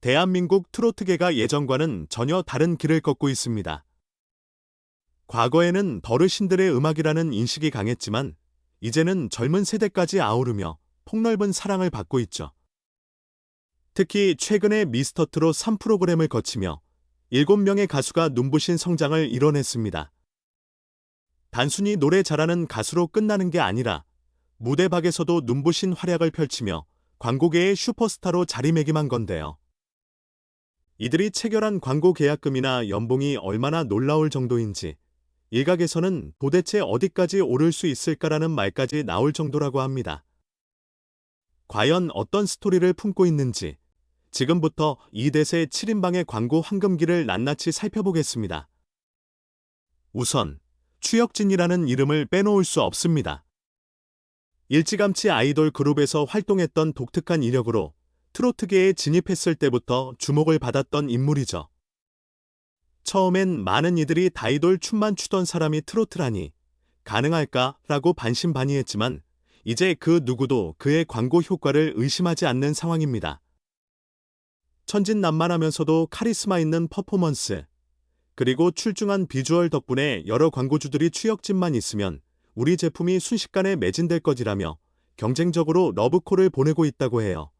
대한민국 트로트계가 예전과는 전혀 다른 길을 걷고 있습니다. 과거에는 어르신들의 음악이라는 인식이 강했지만 이제는 젊은 세대까지 아우르며 폭넓은 사랑을 받고 있죠. 특히 최근에 미스터 트롯 3 프로그램을 거치며 7명의 가수가 눈부신 성장을 이뤄냈습니다. 단순히 노래 잘하는 가수로 끝나는 게 아니라 무대 밖에서도 눈부신 활약을 펼치며 광고계의 슈퍼스타로 자리매김한 건데요. 이들이 체결한 광고 계약금이나 연봉이 얼마나 놀라울 정도인지 일각에서는 도대체 어디까지 오를 수 있을까라는 말까지 나올 정도라고 합니다. 과연 어떤 스토리를 품고 있는지 지금부터 이대세 7인방의 광고 황금기를 낱낱이 살펴보겠습니다. 우선 추혁진이라는 이름을 빼놓을 수 없습니다. 일찌감치 아이돌 그룹에서 활동했던 독특한 이력으로 트로트계에 진입했을 때부터 주목을 받았던 인물이죠. 처음엔 많은 이들이 다이돌 춤만 추던 사람이 트로트라니 가능할까라고 반신반의했지만 이제 그 누구도 그의 광고 효과를 의심하지 않는 상황입니다. 천진난만하면서도 카리스마 있는 퍼포먼스, 그리고 출중한 비주얼 덕분에 여러 광고주들이 추역진만 있으면 우리 제품이 순식간에 매진될 것이라며 경쟁적으로 러브콜을 보내고 있다고 해요.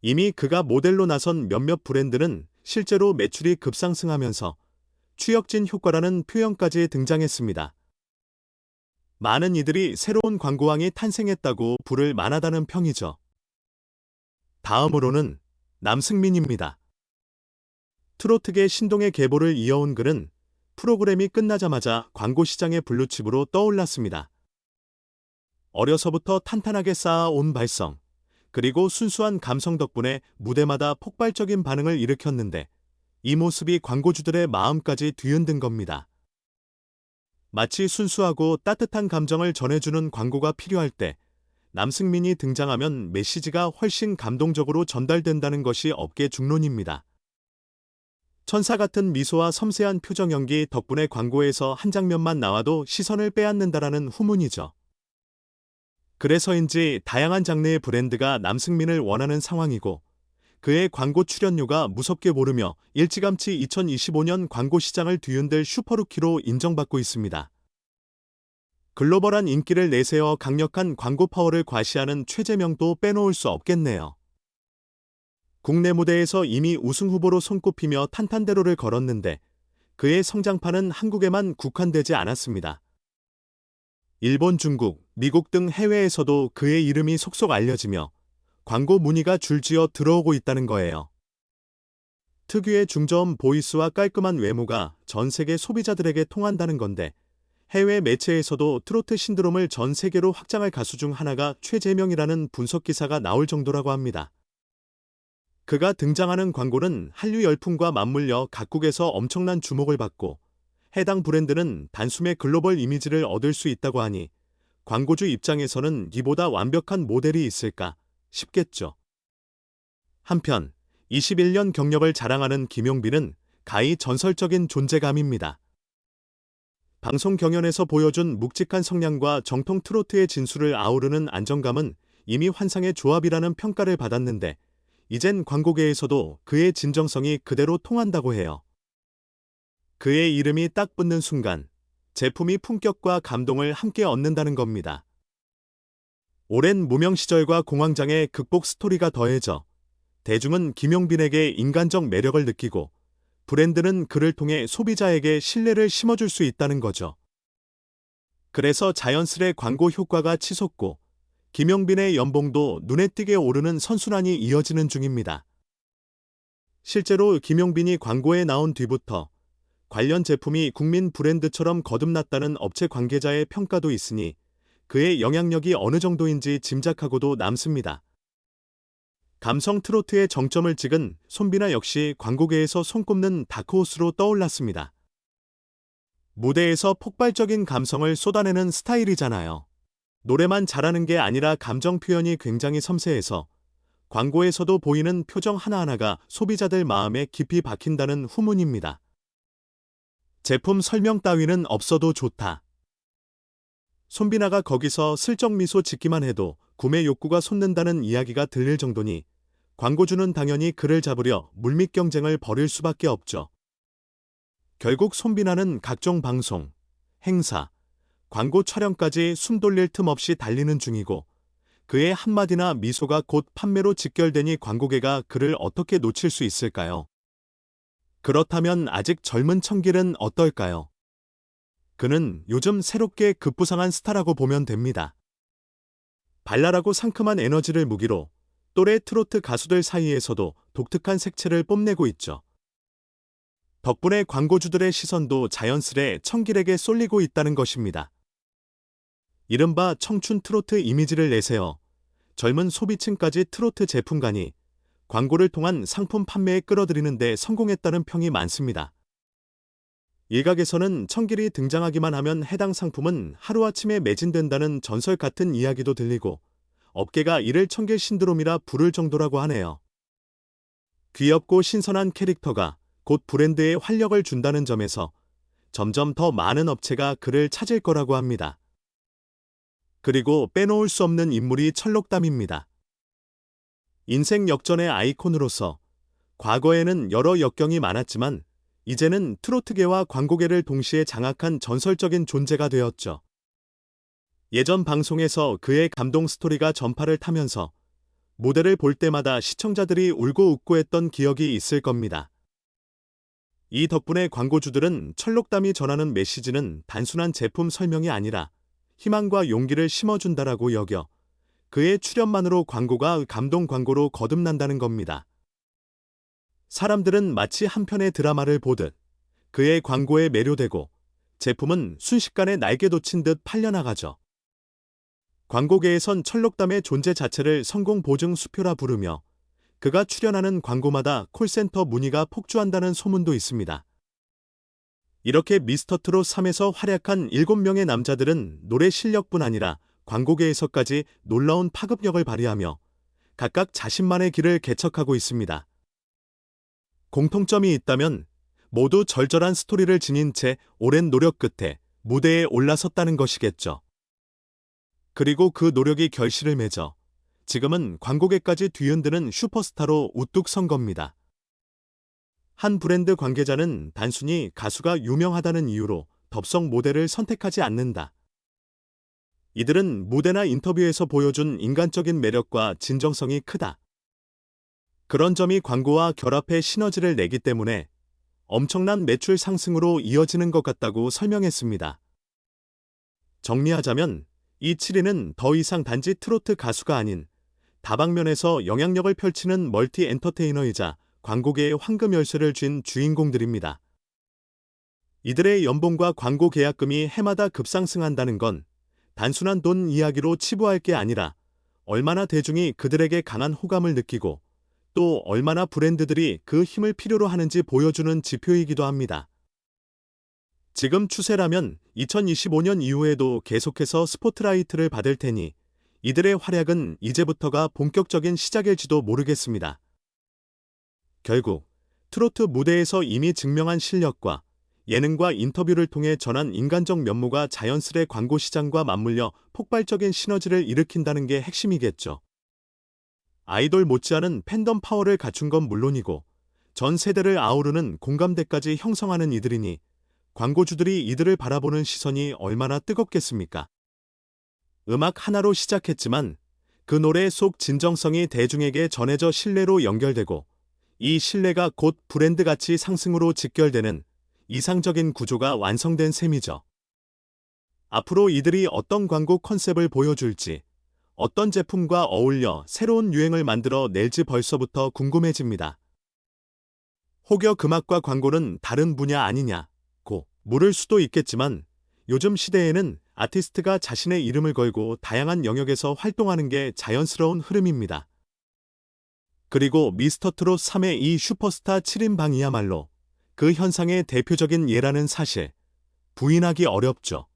이미 그가 모델로 나선 몇몇 브랜드는 실제로 매출이 급상승하면서 추역진 효과라는 표현까지 등장했습니다. 많은 이들이 새로운 광고왕이 탄생했다고 부를 만하다는 평이죠. 다음으로는 남승민입니다. 트로트계 신동의 계보를 이어온 그는 프로그램이 끝나자마자 광고 시장의 블루칩으로 떠올랐습니다. 어려서부터 탄탄하게 쌓아온 발성, 그리고 순수한 감성 덕분에 무대마다 폭발적인 반응을 일으켰는데 이 모습이 광고주들의 마음까지 뒤흔든 겁니다. 마치 순수하고 따뜻한 감정을 전해주는 광고가 필요할 때 남승민이 등장하면 메시지가 훨씬 감동적으로 전달된다는 것이 업계 중론입니다. 천사 같은 미소와 섬세한 표정 연기 덕분에 광고에서 한 장면만 나와도 시선을 빼앗는다라는 후문이죠. 그래서인지 다양한 장르의 브랜드가 남승민을 원하는 상황이고 그의 광고 출연료가 무섭게 오르며 일찌감치 2025년 광고 시장을 뒤흔들 슈퍼루키로 인정받고 있습니다. 글로벌한 인기를 내세워 강력한 광고 파워를 과시하는 최재명도 빼놓을 수 없겠네요. 국내 무대에서 이미 우승 후보로 손꼽히며 탄탄대로를 걸었는데 그의 성장판은 한국에만 국한되지 않았습니다. 일본, 중국, 미국 등 해외에서도 그의 이름이 속속 알려지며 광고 문의가 줄지어 들어오고 있다는 거예요. 특유의 중저음 보이스와 깔끔한 외모가 전 세계 소비자들에게 통한다는 건데 해외 매체에서도 트로트 신드롬을 전 세계로 확장할 가수 중 하나가 최재명이라는 분석 기사가 나올 정도라고 합니다. 그가 등장하는 광고는 한류 열풍과 맞물려 각국에서 엄청난 주목을 받고 해당 브랜드는 단숨에 글로벌 이미지를 얻을 수 있다고 하니 광고주 입장에서는 이보다 완벽한 모델이 있을까 싶겠죠. 한편 21년 경력을 자랑하는 김용빈은 가히 전설적인 존재감입니다. 방송 경연에서 보여준 묵직한 성량과 정통 트로트의 진수를 아우르는 안정감은 이미 환상의 조합이라는 평가를 받았는데 이젠 광고계에서도 그의 진정성이 그대로 통한다고 해요. 그의 이름이 딱 붙는 순간 제품이 품격과 감동을 함께 얻는다는 겁니다. 오랜 무명 시절과 공황장애 극복 스토리가 더해져 대중은 김용빈에게 인간적 매력을 느끼고 브랜드는 그를 통해 소비자에게 신뢰를 심어줄 수 있다는 거죠. 그래서 자연스레 광고 효과가 치솟고 김용빈의 연봉도 눈에 띄게 오르는 선순환이 이어지는 중입니다. 실제로 김용빈이 광고에 나온 뒤부터 관련 제품이 국민 브랜드처럼 거듭났다는 업체 관계자의 평가도 있으니 그의 영향력이 어느 정도인지 짐작하고도 남습니다. 감성 트로트의 정점을 찍은 손비나 역시 광고계에서 손꼽는 다크호스로 떠올랐습니다. 무대에서 폭발적인 감성을 쏟아내는 스타일이잖아요. 노래만 잘하는 게 아니라 감정 표현이 굉장히 섬세해서 광고에서도 보이는 표정 하나하나가 소비자들 마음에 깊이 박힌다는 후문입니다. 제품 설명 따위는 없어도 좋다. 손비나가 거기서 슬쩍 미소 짓기만 해도 구매 욕구가 솟는다는 이야기가 들릴 정도니 광고주는 당연히 그를 잡으려 물밑 경쟁을 벌일 수밖에 없죠. 결국 손비나는 각종 방송, 행사, 광고 촬영까지 숨 돌릴 틈 없이 달리는 중이고 그의 한마디나 미소가 곧 판매로 직결되니 광고계가 그를 어떻게 놓칠 수 있을까요? 그렇다면 아직 젊은 청길은 어떨까요? 그는 요즘 새롭게 급부상한 스타라고 보면 됩니다. 발랄하고 상큼한 에너지를 무기로 또래 트로트 가수들 사이에서도 독특한 색채를 뽐내고 있죠. 덕분에 광고주들의 시선도 자연스레 청길에게 쏠리고 있다는 것입니다. 이른바 청춘 트로트 이미지를 내세워 젊은 소비층까지 트로트 제품가니 광고를 통한 상품 판매에 끌어들이는 데 성공했다는 평이 많습니다. 일각에서는 청길이 등장하기만 하면 해당 상품은 하루아침에 매진된다는 전설 같은 이야기도 들리고 업계가 이를 청길 신드롬이라 부를 정도라고 하네요. 귀엽고 신선한 캐릭터가 곧 브랜드에 활력을 준다는 점에서 점점 더 많은 업체가 그를 찾을 거라고 합니다. 그리고 빼놓을 수 없는 인물이 철록담입니다. 인생 역전의 아이콘으로서 과거에는 여러 역경이 많았지만 이제는 트로트계와 광고계를 동시에 장악한 전설적인 존재가 되었죠. 예전 방송에서 그의 감동 스토리가 전파를 타면서 무대를 볼 때마다 시청자들이 울고 웃고 했던 기억이 있을 겁니다. 이 덕분에 광고주들은 철록담이 전하는 메시지는 단순한 제품 설명이 아니라 희망과 용기를 심어준다라고 여겨 그의 출연만으로 광고가 감동 광고로 거듭난다는 겁니다. 사람들은 마치 한 편의 드라마를 보듯 그의 광고에 매료되고 제품은 순식간에 날개 돋친 듯 팔려나가죠. 광고계에선 철록담의 존재 자체를 성공 보증 수표라 부르며 그가 출연하는 광고마다 콜센터 문의가 폭주한다는 소문도 있습니다. 이렇게 미스터 트롯 3에서 활약한 7명의 남자들은 노래 실력뿐 아니라 광고계에서까지 놀라운 파급력을 발휘하며 각각 자신만의 길을 개척하고 있습니다. 공통점이 있다면 모두 절절한 스토리를 지닌 채 오랜 노력 끝에 무대에 올라섰다는 것이겠죠. 그리고 그 노력이 결실을 맺어 지금은 광고계까지 뒤흔드는 슈퍼스타로 우뚝 선 겁니다. 한 브랜드 관계자는 단순히 가수가 유명하다는 이유로 덥석 모델을 선택하지 않는다. 이들은 무대나 인터뷰에서 보여준 인간적인 매력과 진정성이 크다. 그런 점이 광고와 결합해 시너지를 내기 때문에 엄청난 매출 상승으로 이어지는 것 같다고 설명했습니다. 정리하자면 이 7위는 더 이상 단지 트로트 가수가 아닌 다방면에서 영향력을 펼치는 멀티 엔터테이너이자 광고계의 황금 열쇠를 쥔 주인공들입니다. 이들의 연봉과 광고 계약금이 해마다 급상승한다는 건 단순한 돈 이야기로 치부할 게 아니라 얼마나 대중이 그들에게 강한 호감을 느끼고 또 얼마나 브랜드들이 그 힘을 필요로 하는지 보여주는 지표이기도 합니다. 지금 추세라면 2025년 이후에도 계속해서 스포트라이트를 받을 테니 이들의 활약은 이제부터가 본격적인 시작일지도 모르겠습니다. 결국 트로트 무대에서 이미 증명한 실력과 예능과 인터뷰를 통해 전한 인간적 면모가 자연스레 광고 시장과 맞물려 폭발적인 시너지를 일으킨다는 게 핵심이겠죠. 아이돌 못지않은 팬덤 파워를 갖춘 건 물론이고 전 세대를 아우르는 공감대까지 형성하는 이들이니 광고주들이 이들을 바라보는 시선이 얼마나 뜨겁겠습니까? 음악 하나로 시작했지만 그 노래 속 진정성이 대중에게 전해져 신뢰로 연결되고 이 신뢰가 곧 브랜드 가치 상승으로 직결되는 이상적인 구조가 완성된 셈이죠. 앞으로 이들이 어떤 광고 컨셉을 보여줄지, 어떤 제품과 어울려 새로운 유행을 만들어 낼지 벌써부터 궁금해집니다. 혹여 금악과 광고는 다른 분야 아니냐고 물을 수도 있겠지만 요즘 시대에는 아티스트가 자신의 이름을 걸고 다양한 영역에서 활동하는 게 자연스러운 흐름입니다. 그리고 미스터 트롯 3의 이 슈퍼스타 7인방이야말로 그 현상의 대표적인 예라는 사실, 부인하기 어렵죠.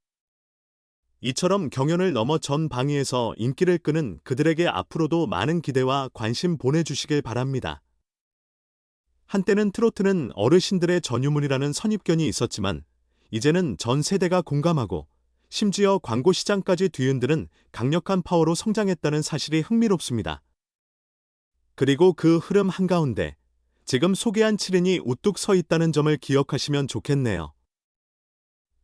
이처럼 경연을 넘어 전 방위에서 인기를 끄는 그들에게 앞으로도 많은 기대와 관심 보내주시길 바랍니다. 한때는 트로트는 어르신들의 전유물이라는 선입견이 있었지만 이제는 전 세대가 공감하고 심지어 광고 시장까지 뒤흔드는 강력한 파워로 성장했다는 사실이 흥미롭습니다. 그리고 그 흐름 한가운데 지금 소개한 7인이 우뚝 서 있다는 점을 기억하시면 좋겠네요.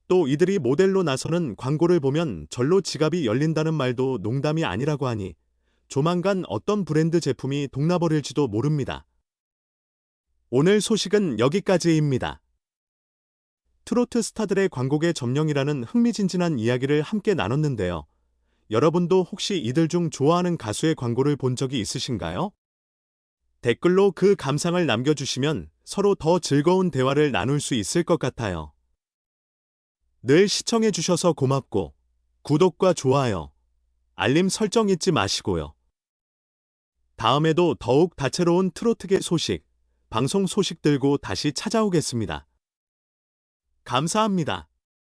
또 이들이 모델로 나서는 광고를 보면 절로 지갑이 열린다는 말도 농담이 아니라고 하니 조만간 어떤 브랜드 제품이 동나버릴지도 모릅니다. 오늘 소식은 여기까지입니다. 트로트 스타들의 광곡의 점령이라는 흥미진진한 이야기를 함께 나눴는데요. 여러분도 혹시 이들 중 좋아하는 가수의 광고를 본 적이 있으신가요? 댓글로 그 감상을 남겨주시면 서로 더 즐거운 대화를 나눌 수 있을 것 같아요. 늘 시청해주셔서 고맙고, 구독과 좋아요, 알림 설정 잊지 마시고요. 다음에도 더욱 다채로운 트로트계 소식, 방송 소식 들고 다시 찾아오겠습니다. 감사합니다.